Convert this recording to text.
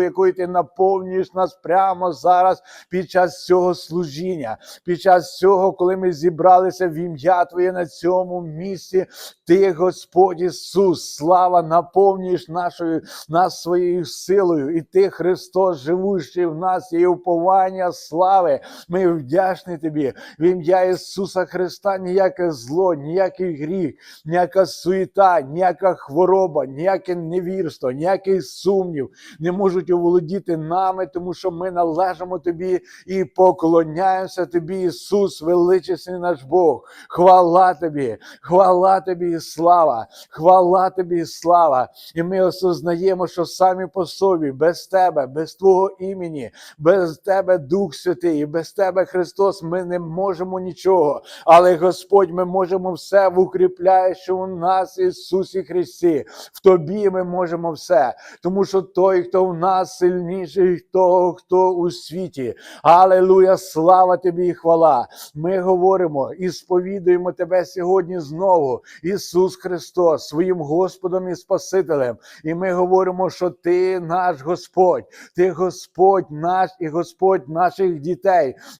якою ти наповнюєш нас прямо зараз під час цього служіння, під час цього, коли ми зібралися в ім'я Твоє на цьому місці. Ти, Господь Ісус, слава, наповнюєш нашою нас своєю силою, і ти, Христос, живущий в нас, є уповання слави. Ми вдячні тобі в ім'я Ісуса Христа. Ніяке зло, ніякий гріх, ніяка суєта, ніяка хвороба, ніяке невірство, ніякий сумнів не можуть оволодіти нами, тому що ми належимо тобі і поклоняємося тобі, Ісус, величесний наш Бог. Хвала тобі, хвала тобі і слава, хвала тобі і слава. І ми осознаємо, що самі по собі, без тебе, без Твого імені, без тебе, Дух Святий, і без тебе, Христос, ми не можемо нічого. Але Господь, ми можемо все в укріпляючому нас Ісусі Христі. В Тобі ми можемо все. Тому що той, хто в нас сильніший, того, хто у світі. Алелуя, слава тобі і хвала. Ми говоримо і сповідуємо тебе сьогодні знову, Ісус Христос, своїм Господом і Спасителем. І ми говоримо, що Ти наш Господь, Ти Господь наш і Господь наших дітей.